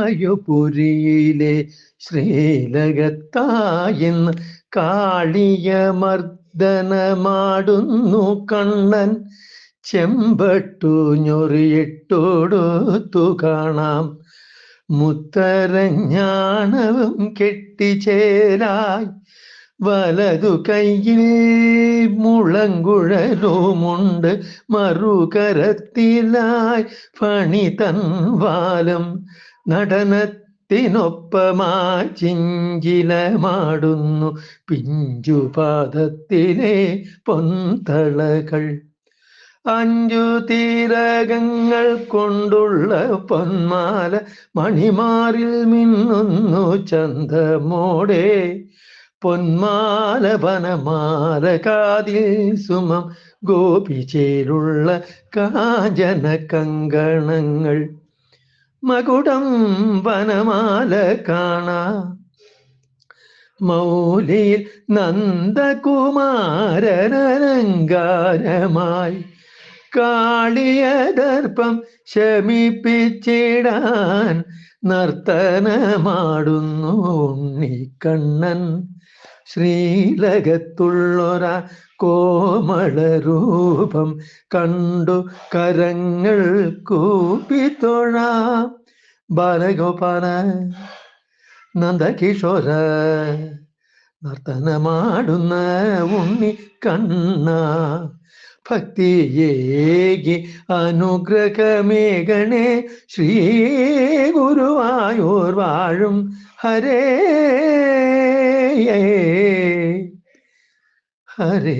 ഗുരുവായൂപുരിയിലെ കാളിയ കാളിയമർദ്ദനമാടുന്നു കണ്ണൻ. ചെമ്പട്ടു ഞൊറിയിട്ടോടുത്തു കാണാം. മുത്തരഞ്ഞാണവും കെട്ടിച്ചേരായി. വലതു കയ്യിൽ മുളങ്കുഴലുമുണ്ട്. മറുകരത്തിലായി ഫണി തൻവാലം. നടനത്തിനൊപ്പമായി ചിഞ്ചിലമാടുന്നു പിഞ്ചുപാദത്തിലെ പൊന്തളകൾ. അഞ്ചു തീരകങ്ങൾ കൊണ്ടുള്ള പൊന്മാല മണിമാറിൽ മിന്നുന്നു ചന്തമോടെ. പൊന്മാല വനമാല കാതിൽ സുമം ഗോപിച്ചേലുള്ള കാഞ്ചന കങ്കണങ്ങൾ. മകുടം വനമാല കാണാ. മൗലിയിൽ നന്ദകുമാരനരങ്കാരമായി കാളിയ ദർപ്പം ശമിപ്പിച്ചിടാൻ നർത്തനമാടുന്നു ഉണ്ണിക്കണ്ണൻ. ശ്രീലകത്തുള്ളൊര കോമളരൂപം കണ്ടു കരങ്ങൾ കൂപ്പിത്തൊഴ. ബാലഗോപാല നന്ദകിഷോര നർത്തനമാടുന്ന ഉണ്ണി കണ്ണ ഭക്തിയേകി അനുഗ്രഹമേകണേ ശ്രീ ഗുരുവായൂർ വാഴും. ഹരേ ഹരേ